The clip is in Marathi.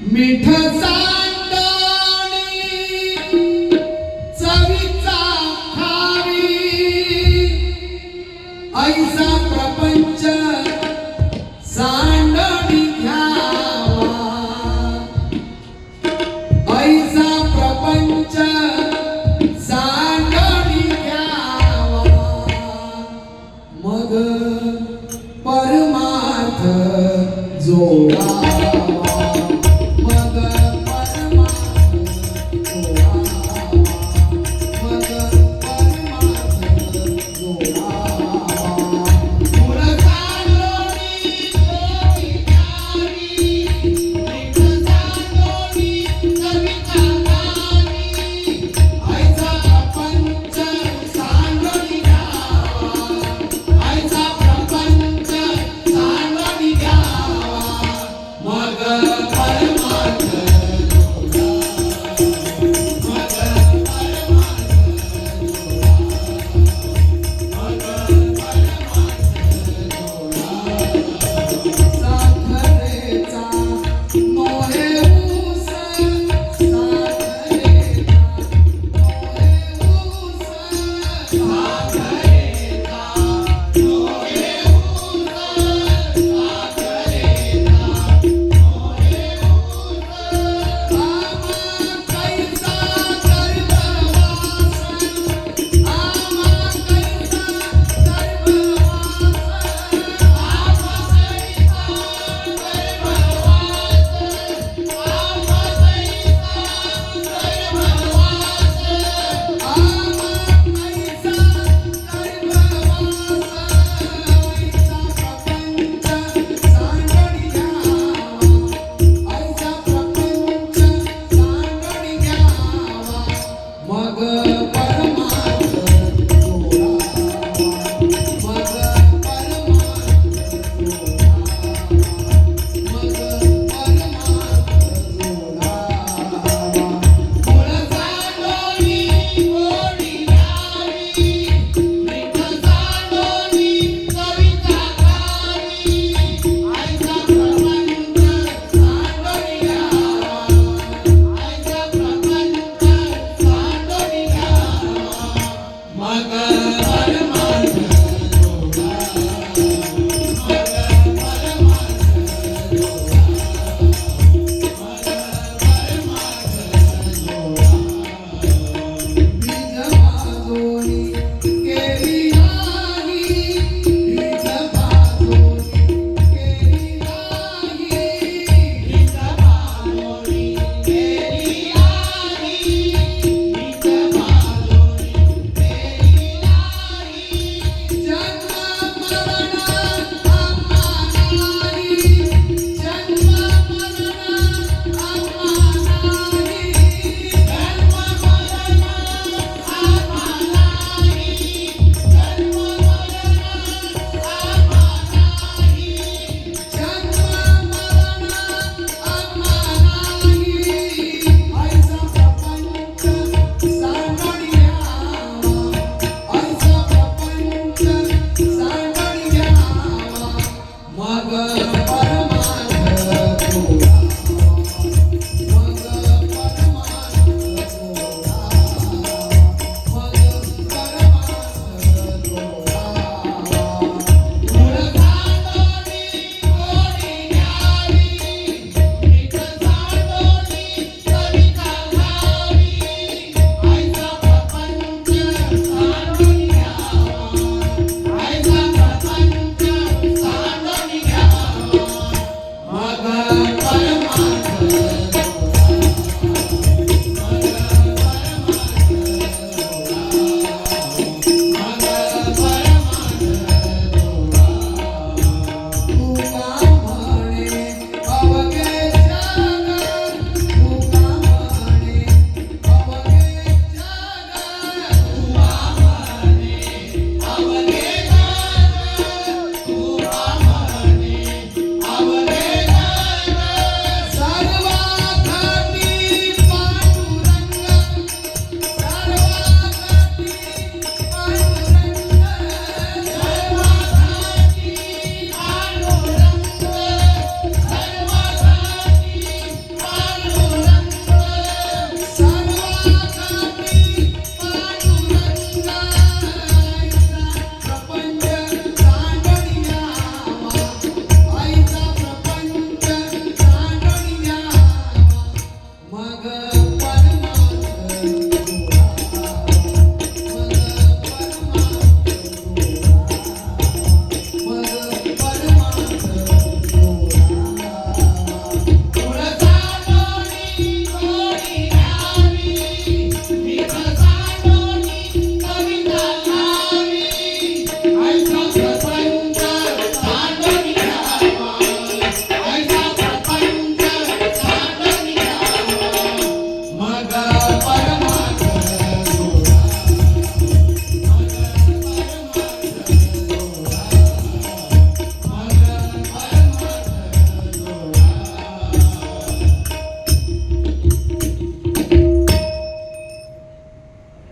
मिठ चवीचा खावी ऐसा प्रपंच सांडणी घ्यावा. ऐसा प्रपंच सांडणी घ्यावा. मग परमार्थ जोवा